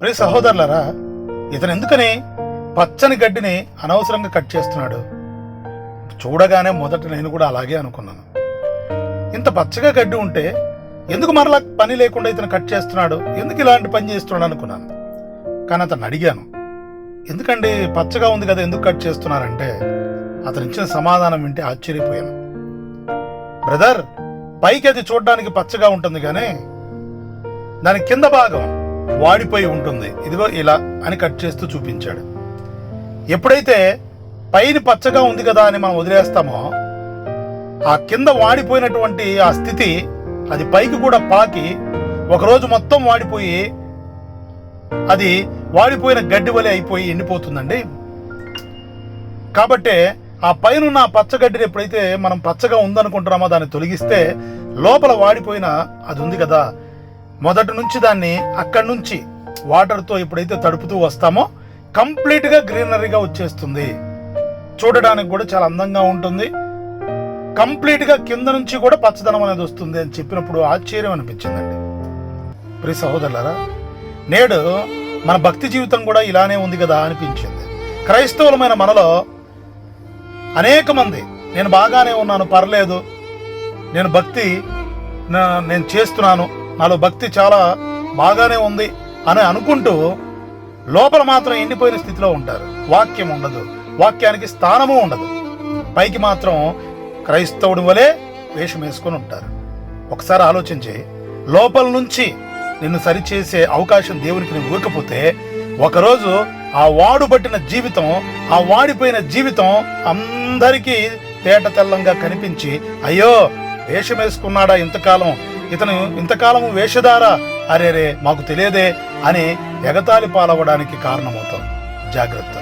ప్రియ సహోదరులరా ఇతను ఎందుకని పచ్చని గడ్డిని అనవసరంగా కట్ చేస్తున్నాడు? చూడగానే మొదట నేను కూడా అలాగే అనుకున్నాను. ఇంత పచ్చగా గడ్డి ఉంటే ఎందుకు మరలా పని లేకుండా ఇతను కట్ చేస్తున్నాడు? ఎందుకు ఇలాంటి పని చేస్తున్నాడు అనుకున్నాను. కానీ అతను అడిగాను ఎందుకండి పచ్చగా ఉంది కదా ఎందుకు కట్ చేస్తున్నారంటే అతను ఇచ్చిన సమాధానం వింటే ఆశ్చర్యపోయాను. బ్రదర్ పైకి అది చూడడానికి పచ్చగా ఉంటుంది కానీ దాని కింద భాగం వాడిపోయి ఉంటుంది. ఇదిగో ఇలా అని కట్ చేస్తూ చూపించాడు. ఎప్పుడైతే పైన పచ్చగా ఉంది కదా అని మనం వదిలేస్తామో ఆ కింద వాడిపోయినటువంటి ఆ స్థితి అది పైకి కూడా పాకి ఒకరోజు మొత్తం వాడిపోయి అది వాడిపోయిన గడ్డి వలె అయిపోయి ఎండిపోతుందండి. కాబట్టే ఆ పైన ఉన్న పచ్చగడ్డిని ఎప్పుడైతే మనం పచ్చగా ఉందనుకుంటున్నామో దాన్ని తొలగిస్తే లోపల వాడిపోయిన అది ఉంది కదా. మొదటి నుంచి దాన్ని అక్కడి నుంచి వాటర్తో ఎప్పుడైతే తడుపుతూ వస్తామో కంప్లీట్గా గ్రీనరీగా వచ్చేస్తుంది. చూడడానికి కూడా చాలా అందంగా ఉంటుంది. కంప్లీట్గా కింద నుంచి కూడా పచ్చదనం అనేది వస్తుంది అని చెప్పినప్పుడు ఆశ్చర్యం అనిపించిందండి. ప్రి సహోదరులరా నేడు మన భక్తి జీవితం కూడా ఇలానే ఉంది కదా అనిపించింది. క్రైస్తవులమైన మనలో అనేక మంది నేను బాగానే ఉన్నాను పర్లేదు నేను భక్తి నా- నేను చేస్తున్నాను నాలో భక్తి చాలా బాగానే ఉంది అని అనుకుంటూ లోపల మాత్రం ఎండిపోయిన స్థితిలో ఉంటారు. వాక్యం ఉండదు. వాక్యానికి స్థానము ఉండదు. పైకి మాత్రం క్రైస్తవుడి వలె వేషం వేసుకొని ఉంటారు. ఒకసారి ఆలోచించి లోపల నుంచి నిన్ను సరిచేసే అవకాశం దేవునికి నువ్వు ఇవ్వకపోతే ఒకరోజు ఆ వాడు పట్టిన జీవితం ఆ వాడిపోయిన జీవితం అందరికీ తేట తెల్లంగా కనిపించి అయ్యో వేషం వేసుకున్నాడా ఇంతకాలం? ఇతను ఇంతకాలం వేషధారా అరేరే మాకు తెలియదే అని ఎగతాళి పాలవడానికి కారణమవుతాం జాగ్రత్త.